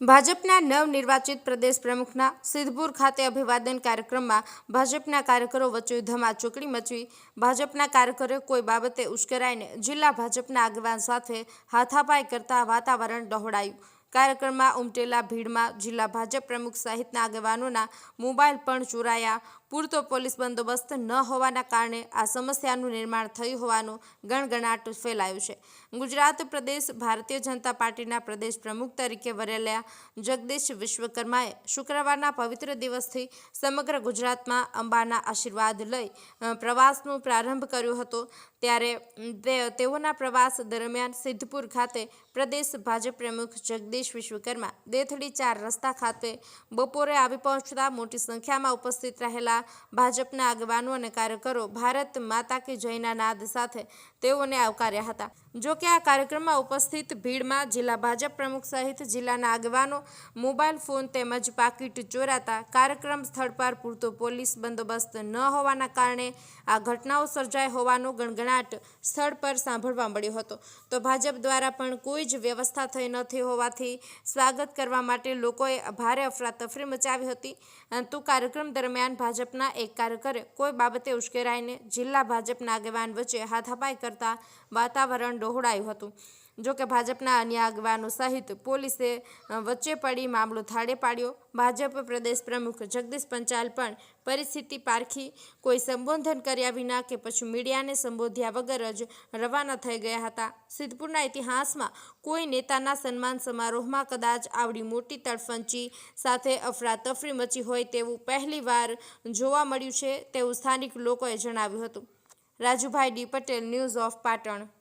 ભાજપના નવનિર્વાચિત પ્રદેશ પ્રમુખના સિદ્ધપુર ખાતે અભિવાદન કાર્યક્રમમાં ભાજપના કાર્યકરો વચ્ચે ધમાચોકડી મચી. ભાજપના કાર્યકરો કોઈ બાબતે ઉશ્કેરાઈને જિલ્લા ભાજપના આગેવાન સાથે હાથાપાઈ કરતા વાતાવરણ ડહોળાયું. કાર્યક્રમમાં ઉમટેલા ભીડમાં જિલ્લા ભાજપ પ્રમુખ સહિતના આગેવાનોના મોબાઈલ પણ ચોરાયા. પૂરતો પોલીસ બંદોબસ્ત ન હોવાના કારણે આ સમસ્યાનું નિર્માણ થયું હોવાનું ગણગણાટ ફેલાયું છે. ગુજરાત પ્રદેશ ભારતીય જનતા પાર્ટીના પ્રદેશ પ્રમુખ તરીકે વરેલા જગદીશ વિશ્વકર્માએ શુક્રવારના પવિત્ર દિવસથી સમગ્ર ગુજરાતમાં અંબાના આશીર્વાદ લઈ પ્રવાસનો પ્રારંભ કર્યો હતો. ત્યારે તેઓના પ્રવાસ દરમિયાન સિદ્ધપુર ખાતે પ્રદેશ ભાજપ પ્રમુખ જગદીશ વિશ્વકર્મા દેથડી ચાર રસ્તા ખાતે બપોરે આવી પહોંચતા મોટી સંખ્યામાં ઉપસ્થિત રહેલા ભાજપના આગેવાનો અને કાર્યકરો ભારત માતા કી જયના નાદ સાથે તેઓને આવકાર્યા હતા. જો કે આ કાર્યક્રમમાં ઉપસ્થિત ભીડમાં જિલ્લા ભાજપ પ્રમુખ સહિત જિલ્લાના આગેવાનો મોબાઈલ ફોન તેમજ પાકીટ ચોરાતા કાર્યક્રમ સ્થળ પર પૂરતો પોલીસ બંદોબસ્ત ન હોવાના કારણે આ ઘટનાઓ સર્જાઈ હોવાનો ગણગણાટ સ્થળ પર સાંભળવા મળ્યો હતો. તો ભાજપ દ્વારા પણ કોઈ જ વ્યવસ્થા થઈ નથી હોવાથી સ્વાગત કરવા માટે લોકોએ ભારે અફરાતફરી મચાવી હતી. પરંતુ કાર્યક્રમ દરમિયાન ભાજપના એક કાર્યકરે કોઈ બાબતે ઉશ્કેરાઈને જિલ્લા ભાજપના આગેવાન વચ્ચે હાથાપાઈ કરતા વાતાવરણ ડહોળાયું હતું. જો કે ભાજપના અન્ય આગેવાનો સહિત પોલીસે વચ્ચે પડી મામલો થાળે પાડ્યો. ભાજપ પ્રદેશ પ્રમુખ જગદીશ પંચાલ પણ પરિસ્થિતિ પારખી કોઈ સંબોધન કર્યા વિના કે પછી મીડિયાને સંબોધ્યા વગર જ રવાના થઈ ગયા હતા. સિદ્ધપુરના ઇતિહાસમાં કોઈ નેતાના સન્માન સમારોહમાં કદાચ આવડી મોટી તડફંચી સાથે અફરાતફરી મચી હોય તેવું પહેલીવાર જોવા મળ્યું છે તેવું સ્થાનિક લોકોએ જણાવ્યું હતું. Rajubhai D Patel, news of Patan.